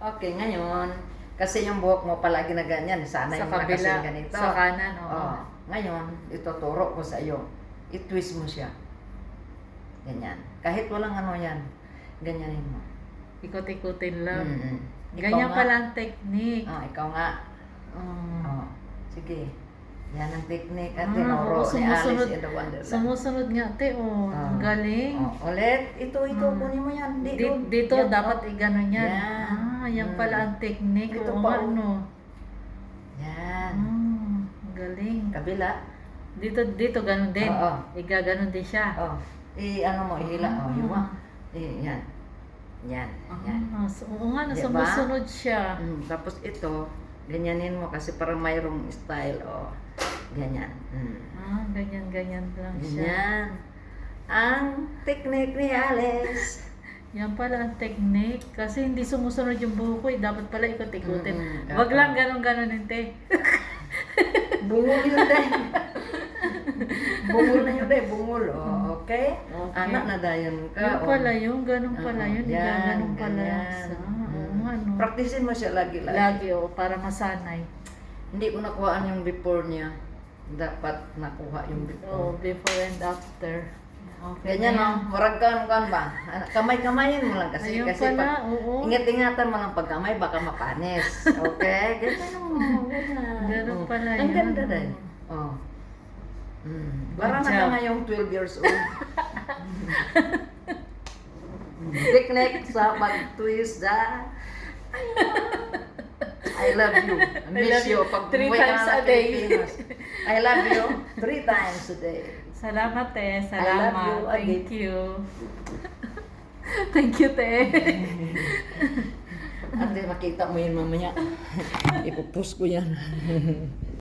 Okay, ngayon, kasi yung buhok mo palagi na ganyan, sana Sa yung kabila, ganito. sa kanan, oo. Oh, ngayon, ituturo ko sa iyo. I-twist mo siya. Ganyan. Kahit walang ano yan, ganyanin mo. Ikot-ikutin lang. Mm. Ikaw Ganyan nga. pala ang technique. Oh, ikaw nga. Mm. Oh, sige. Yan ang technique at Ah, tinuro oo, ni. Alice in the Wonderland. Sumusunod nga, te, oh. Ah. Galing. Oh, ulit. Ito, ito. Mm. Kunin mo yan. Di, Di- doon. dito, Yan, dapat oh. i-ganon yan. Yan. Ah, yan Mm. pala ang technique. Ito Oo pa, nga, oh. no. Yan. Mm, galing. Kabila. Dito, dito, ganun din. Oo. Igaganon din siya. Oh. I, ano mo, ihila. Oh, Ah. yuwa. Eh, yan. Yan. Yan. Ah, so, oo nga, Diba? sumusunod siya. Mm, tapos ito, ganyanin mo kasi parang mayroong style. Oh. Ganyan. Mm. Ah, ganyan-ganyan lang siya. Ganyan. Ang technique ni Alice. Yan pala ang technique. Kasi hindi sumusunod yung buho ko eh. Dapat pala ikot-ikutin. Mm-mm. Wag lang ganun-ganun te. Bungol yun din. bungol na yun din. Bungol. Oh, okay? Okay. Anak na dayon ka. Yan oh. pala yun, ganun pala Oo, yun. yan, Ganun pala ganyan. sa. Mm. nga, no. Praktisin mo siya lagi-lagi. Lagi oh, para masanay. Hindi ko nakuhaan yung before niya. Dapat nakuha yung Oh, before. before and after. Okay. Ganyan no, murag ka kan ba? Kamay-kamayin mo lang kasi Ayun kasi pala, pag oo. ingat-ingatan mo lang pagkamay baka mapanis. Okay? Ganyan mo. Ganyan. Ganun Oh. pala Ang yun. ganda din. Oh. Mm. Para na ka ngayong 12 years old. Picnic sa pag-twist da. I love you. I miss love you. you. Pag Three times a day. I love you three times a day. Salamat, te. I Salamat. love you Thank you. Thank you, te. Ate, makita mo yun mamaya. Ipupost ko yan.